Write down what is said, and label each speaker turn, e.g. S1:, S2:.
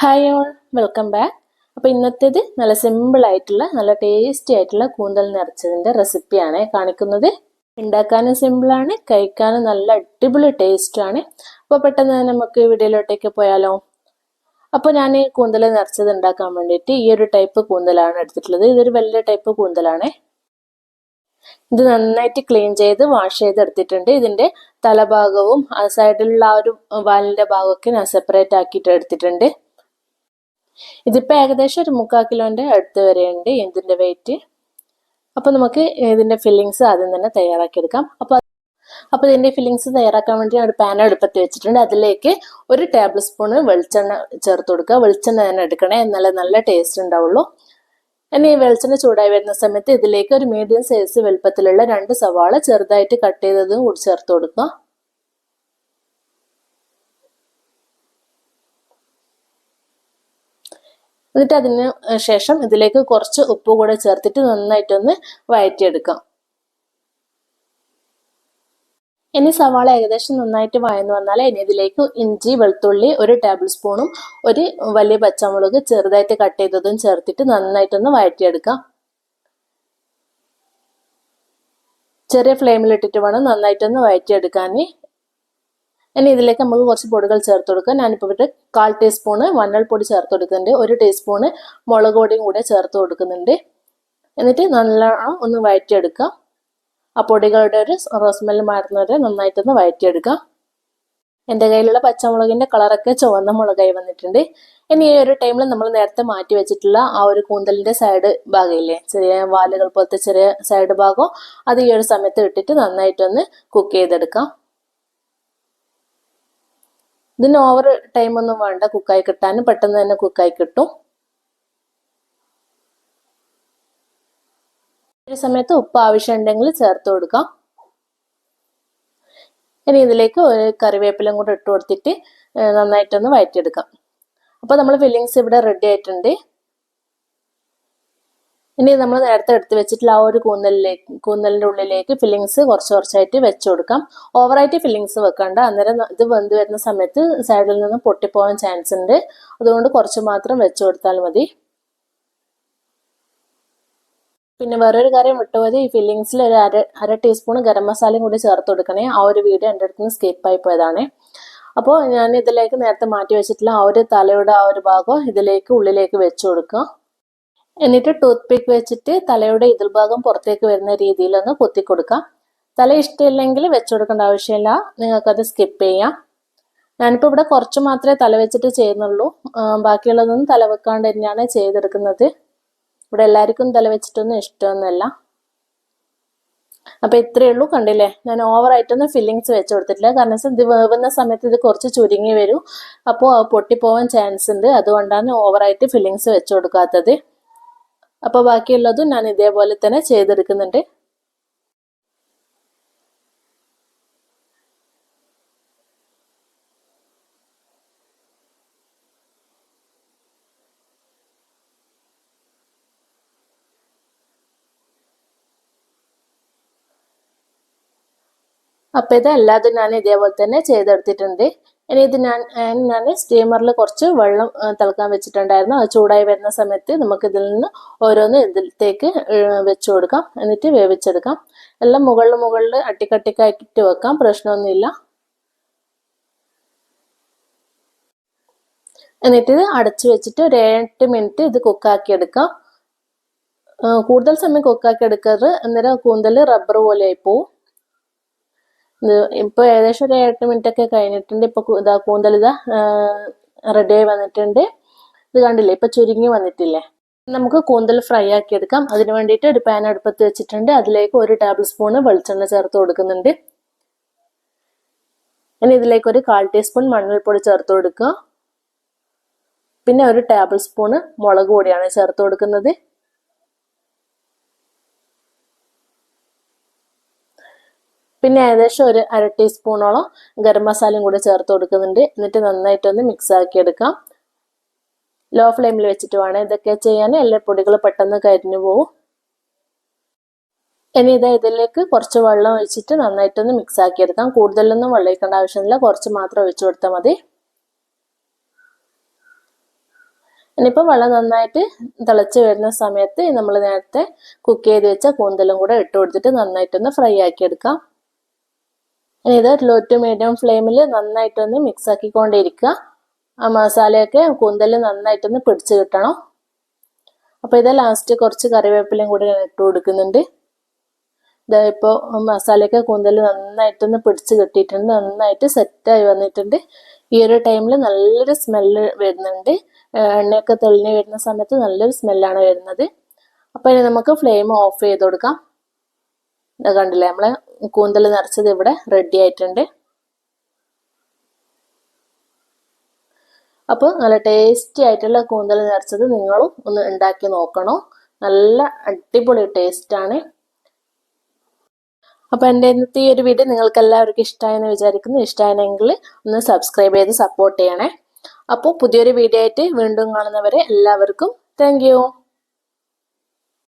S1: Hi all welcome back അപ്പോൾ ഇന്നത്തേത് നല്ല simple ആയിട്ടുള്ള നല്ല ടേസ്റ്റി ആയിട്ടുള്ള കൂന്തൽ നിറച്ചതിന്റെ റെസിപ്പിയാണ് കാണിക്കുന്നത്. ഉണ്ടാക്കാനും സിമ്പിളാണ് കഴിക്കാനും നല്ല അടിപൊളി ടേസ്റ്റാണ് അപ്പോൾ പെട്ടെന്ന് തന്നെ നമുക്ക് വീഡിയോയിലോട്ടേക്ക് പോയാലോ? അപ്പോൾ ഞാൻ കൂന്തൽ നിറച്ചത് ഉണ്ടാക്കാൻ വേണ്ടിയിട്ട് ഈ ഒരു ടൈപ്പ് കൂന്തലാണ് എടുത്തിട്ടുള്ളത്. ഇതൊരു വലിയ ടൈപ്പ് കൂന്തലാണ്. ഇത് നന്നായിട്ട് ക്ലീൻ ചെയ്ത് വാഷ് ചെയ്ത് എടുത്തിട്ടുണ്ട്. ഇതിന്റെ തലഭാഗവും ആ സൈഡിലുള്ള ആ ഒരു വാലിന്റെ ഭാഗമൊക്കെ ഞാൻ സെപ്പറേറ്റ് ആക്കിയിട്ട് എടുത്തിട്ടുണ്ട്. ഇതിപ്പോൾ ഏകദേശം ഒരു മുക്കാൽ കിലോന്റെ അടുത്ത് വരെയുണ്ട് ഇതിന്റെ വെയിറ്റ് അപ്പോൾ നമുക്ക് ഇതിന്റെ ഫില്ലിങ്സ് ആദ്യം തന്നെ തയ്യാറാക്കിയെടുക്കാം അപ്പോൾ അപ്പോൾ ഇതിന്റെ ഫില്ലിങ്സ് തയ്യാറാക്കാൻ വേണ്ടി ഒരു പാൻ അടുപ്പത്ത് വെച്ചിട്ടുണ്ട്. അതിലേക്ക് ഒരു ടേബിൾ സ്പൂണ് വെളിച്ചെണ്ണ ചേർത്ത് കൊടുക്കുക. വെളിച്ചെണ്ണ തന്നെ എടുക്കണേ എന്നാലേ നല്ല ടേസ്റ്റ് ഉണ്ടാവുള്ളൂ. ഇനി ഈ വെളിച്ചെണ്ണ ചൂടായി വരുന്ന സമയത്ത് ഇതിലേക്ക് ഒരു മീഡിയം സൈസ് വലുപ്പത്തിലുള്ള രണ്ട് സവാള ചെറുതായിട്ട് കട്ട് ചെയ്തതും കൂടി ചേർത്ത് കൊടുക്കുക. എന്നിട്ട് അതിന് ശേഷം ഇതിലേക്ക് കുറച്ച് ഉപ്പ് കൂടെ ചേർത്തിട്ട് നന്നായിട്ടൊന്ന് വഴറ്റിയെടുക്കാം ഇനി സവാള ഏകദേശം നന്നായിട്ട് വഴന്നു വന്നാൽ ഇനി ഇതിലേക്ക് ഇഞ്ചി വെളുത്തുള്ളി ഒരു ടേബിൾ സ്പൂണും ഒരു വലിയ പച്ചമുളക് ചെറുതായിട്ട് കട്ട് ചെയ്തതും ചേർത്തിട്ട് നന്നായിട്ടൊന്ന് വഴറ്റിയെടുക്കാം ചെറിയ ഫ്ലെയിമിലിട്ടിട്ട് വേണം നന്നായിട്ടൊന്ന് വഴറ്റിയെടുക്കാൻ ഇനി ഇതിലേക്ക് നമുക്ക് കുറച്ച് പൊടികൾ ചേർത്ത് കൊടുക്കാം ഞാനിപ്പോൾ ഇവിടെ കാൽ ടീസ്പൂണ് മഞ്ഞൾപ്പൊടി ചേർത്ത് കൊടുക്കുന്നുണ്ട്. ഒരു ടീസ്പൂണ് മുളക് പൊടിയും കൂടെ ചേർത്ത് കൊടുക്കുന്നുണ്ട്. എന്നിട്ട് നല്ലോണം ഒന്ന് വയറ്റിയെടുക്കാം ആ പൊടികളുടെ ഒരു റോസ്മെല്ല് മാറുന്നവരെ നന്നായിട്ടൊന്ന് വയറ്റിയെടുക്കാം എന്റെ കയ്യിലുള്ള പച്ചമുളകിന്റെ കളറൊക്കെ ചുവന്ന മുളകായി വന്നിട്ടുണ്ട്. ഇനി ഈ ഒരു ടൈമിൽ നമ്മൾ നേരത്തെ മാറ്റി വെച്ചിട്ടുള്ള ആ ഒരു കൂന്തലിന്റെ സൈഡ് ഭാഗമില്ലേ ചെറിയ വാലുകൾ പോലത്തെ ചെറിയ സൈഡ് ഭാഗം അത് ഈ ഒരു സമയത്ത് ഇട്ടിട്ട് നന്നായിട്ടൊന്ന് കുക്ക് ചെയ്തെടുക്കാം ഇതിന് ഓവർ ടൈമൊന്നും വേണ്ട. കുക്കായി കിട്ടാനും പെട്ടെന്ന് തന്നെ കുക്കായി കിട്ടും. ഒരു സമയത്ത് ഉപ്പ് ആവശ്യമുണ്ടെങ്കിൽ ചേർത്ത് കൊടുക്കാം. ഇനി ഇതിലേക്ക് ഒരു കറിവേപ്പിലും കൂടെ ഇട്ട് കൊടുത്തിട്ട് നന്നായിട്ടൊന്ന് വഴറ്റിയെടുക്കാം അപ്പോൾ നമ്മൾ ഫില്ലിങ്സ് ഇവിടെ റെഡി ആയിട്ടുണ്ട്. ഇനി നമ്മൾ നേരത്തെ എടുത്ത് വെച്ചിട്ടുള്ള ആ ഒരു കൂന്തലിലേക്ക് കൂന്തലിന്റെ ഉള്ളിലേക്ക് ഫില്ലിങ്സ് കുറച്ച് കുറച്ചായിട്ട് വെച്ച് കൊടുക്കാം. ഓവറായിട്ട് ഫില്ലിങ്സ് വെക്കണ്ട. അന്നേരം ഇത് വെന്ത് വരുന്ന സമയത്ത് സൈഡിൽ നിന്ന് പൊട്ടിപ്പോകാൻ ചാൻസ് ഉണ്ട്. അതുകൊണ്ട് കുറച്ച് മാത്രം വെച്ച് കൊടുത്താൽ മതി. പിന്നെ വേറൊരു കാര്യം വിട്ടുപോയത് ഈ ഫില്ലിങ്സിൽ ഒരു അര അര ടീസ്പൂൺ ഗരം മസാലയും കൂടി ചേർത്ത് കൊടുക്കണേ. ആ ഒരു വീഡിയോ എന്റെ അടുത്ത് നിന്ന് സ്കിപ്പായി പോയതാണ്. അപ്പോൾ ഞാൻ ഇതിലേക്ക് നേരത്തെ മാറ്റി വെച്ചിട്ടുള്ള ആ ഒരു തലയുടെ ആ ഒരു ഭാഗം ഇതിലേക്ക് ഉള്ളിലേക്ക് വെച്ച് കൊടുക്കുക. എന്നിട്ട് ടൂത്ത് പിക്ക് വെച്ചിട്ട് തലയുടെ ഇതിൽഭാഗം പുറത്തേക്ക് വരുന്ന രീതിയിലൊന്ന് കുത്തി കൊടുക്കാം തല ഇഷ്ടമില്ലെങ്കിൽ വെച്ചു കൊടുക്കേണ്ട ആവശ്യമില്ല. നിങ്ങൾക്കത് സ്കിപ്പ് ചെയ്യാം. ഞാനിപ്പോൾ ഇവിടെ കുറച്ച് മാത്രമേ തല വെച്ചിട്ട് ചെയ്യുന്നുള്ളൂ. ബാക്കിയുള്ളതൊന്നും തല വെക്കാണ്ട് തന്നെയാണ് ചെയ്തെടുക്കുന്നത്. ഇവിടെ എല്ലാവർക്കും തല വെച്ചിട്ടൊന്നും ഇഷ്ടമൊന്നുമല്ല. അപ്പോൾ ഇത്രയേ ഉള്ളൂ കണ്ടില്ലേ? ഞാൻ ഓവറായിട്ടൊന്നും ഫില്ലിങ്സ് വെച്ച് കൊടുത്തിട്ടില്ല. കാരണം ഇത് വേവുന്ന സമയത്ത് ഇത് കുറച്ച് ചുരുങ്ങി വരും. അപ്പോൾ പൊട്ടിപ്പോവാൻ ചാൻസ് ഉണ്ട്. അതുകൊണ്ടാണ് ഓവറായിട്ട് ഫില്ലിങ്സ് വെച്ച് കൊടുക്കാത്തത്. അപ്പോൾ ബാക്കിയുള്ളതും ഞാൻ ഇതേപോലെ തന്നെ ചെയ്തെടുക്കുന്നുണ്ട്. അപ്പോൾ ഇത് എല്ലാതും ഞാൻ ഇതേപോലെ തന്നെ ചെയ്തെടുത്തിട്ടുണ്ട്. ഇനി ഇത് ഞാൻ ഞാൻ സ്റ്റീമറിൽ കുറച്ച് വെള്ളം തിളക്കാൻ വെച്ചിട്ടുണ്ടായിരുന്നു. അത് ചൂടായി വരുന്ന സമയത്ത് നമുക്ക് ഇതിൽ നിന്ന് ഓരോന്ന് ഇതിലത്തേക്ക് വെച്ചു കൊടുക്കാം. എന്നിട്ട് വേവിച്ചെടുക്കാം. എല്ലാം മുകളിൽ മുകളിൽ അട്ടിക്കട്ടിക്കാക്കിട്ട് വെക്കാം. പ്രശ്നമൊന്നുമില്ല. എന്നിട്ട് ഇത് അടച്ചു വെച്ചിട്ട് ഒരു എട്ട് മിനിറ്റ് ഇത് കുക്കാക്കി എടുക്കാം കൂടുതൽ സമയം കുക്കാക്കി എടുക്കരുത് അന്നേരം കൂന്തൽ റബ്ബർ പോലെ ആയി പോവും. ഇപ്പോൾ ഏകദേശം ഒരു എട്ട് മിനിറ്റ് ഒക്കെ കഴിഞ്ഞിട്ടുണ്ട് ഇപ്പോൾ ഇതാ കൂന്തൽ ഇതാ റെഡിയായി വന്നിട്ടുണ്ട്. ഇത് കണ്ടില്ലേ? ഇപ്പോൾ ചുരുങ്ങി വന്നിട്ടില്ലേ? നമുക്ക് കൂന്തൽ ഫ്രൈ ആക്കി എടുക്കാം. അതിന് വേണ്ടിയിട്ട് ഒരു പാൻ അടുപ്പത്ത് വെച്ചിട്ടുണ്ട്. അതിലേക്ക് ഒരു ടേബിൾ സ്പൂണ് വെളിച്ചെണ്ണ ചേർത്ത് കൊടുക്കുന്നുണ്ട്. ഇനി ഇതിലേക്ക് ഒരു കാൽ ടീസ്പൂൺ മഞ്ഞൾപ്പൊടി ചേർത്ത് കൊടുക്കുക. പിന്നെ ഒരു ടേബിൾ സ്പൂണ് മുളക് പൊടിയാണ് ചേർത്ത് കൊടുക്കുന്നത്. പിന്നെ ഏകദേശം ഒരു അര ടീസ്പൂണോളം ഗരം മസാലയും കൂടി ചേർത്ത് കൊടുക്കുന്നുണ്ട്. എന്നിട്ട് നന്നായിട്ടൊന്ന് മിക്സ് ആക്കി എടുക്കാം. ലോ ഫ്ലെയിമിൽ വെച്ചിട്ട് വേണം ഇതൊക്കെ ചെയ്യാൻ. എല്ലാ പൊടികൾ പെട്ടെന്ന് കരിഞ്ഞു പോവും. ഇനി ഇത് ഇതിലേക്ക് കുറച്ച് വെള്ളം ഒഴിച്ചിട്ട് നന്നായിട്ടൊന്ന് മിക്സ് ആക്കി എടുക്കാം. കൂടുതലൊന്നും വെള്ളം ഒഴിക്കേണ്ട ആവശ്യമില്ല. കുറച്ച് മാത്രം ഒഴിച്ചു കൊടുത്താൽ മതി. ഇനിയിപ്പോൾ വെള്ളം നന്നായിട്ട് തിളച്ച് വരുന്ന സമയത്ത് നമ്മൾ നേരത്തെ കുക്ക് ചെയ്ത് വെച്ച കൂന്തലും കൂടെ ഇട്ട് കൊടുത്തിട്ട് നന്നായിട്ടൊന്ന് ഫ്രൈ ആക്കി എടുക്കാം. ഇനി ഇത് ലോ ടു മീഡിയം ഫ്ലെയിമിൽ നന്നായിട്ടൊന്ന് മിക്സ് ആക്കിക്കൊണ്ടിരിക്കുക. ആ മസാലയൊക്കെ കൂന്തൽ നന്നായിട്ടൊന്ന് പിടിച്ച് കിട്ടണം. അപ്പോൾ ഇത് ലാസ്റ്റ് കുറച്ച് കറിവേപ്പിലയും കൂടി ഞാൻ ഇട്ട് കൊടുക്കുന്നുണ്ട്. ഇതാ ഇപ്പോൾ മസാലയൊക്കെ കൂന്തൽ നന്നായിട്ടൊന്ന് പിടിച്ച് കിട്ടിയിട്ടുണ്ട്. നന്നായിട്ട് സെറ്റായി വന്നിട്ടുണ്ട്. ഈ ഒരു ടൈമിൽ നല്ലൊരു സ്മെല്ല് വരുന്നുണ്ട്. എണ്ണയൊക്കെ തെളിഞ്ഞ് വരുന്ന സമയത്ത് നല്ലൊരു സ്മെല്ലാണ് വരുന്നത്. അപ്പോൾ ഇനി നമുക്ക് ഫ്ലെയിം ഓഫ് ചെയ്ത് കൊടുക്കാം. കണ്ടില്ലേ? നമ്മളെ കൂന്തൽ നിറച്ചത് ഇവിടെ റെഡി ആയിട്ടുണ്ട്. അപ്പോൾ നല്ല ടേസ്റ്റി ആയിട്ടുള്ള കൂന്തൽ നിറച്ചത് നിങ്ങളും ഒന്ന് ഉണ്ടാക്കി നോക്കണം. നല്ല അടിപൊളി ടേസ്റ്റാണ് അപ്പോൾ എന്റെ ഇന്നത്തെ ഈ ഒരു വീഡിയോ നിങ്ങൾക്ക് എല്ലാവർക്കും ഇഷ്ടമായെന്ന് വിചാരിക്കുന്നു. ഇഷ്ടമായെങ്കിൽ ഒന്ന് സബ്സ്ക്രൈബ് ചെയ്ത് സപ്പോർട്ട് ചെയ്യണേ. അപ്പോൾ പുതിയൊരു വീഡിയോ ആയിട്ട് വീണ്ടും കാണുന്നവരെ എല്ലാവർക്കും താങ്ക്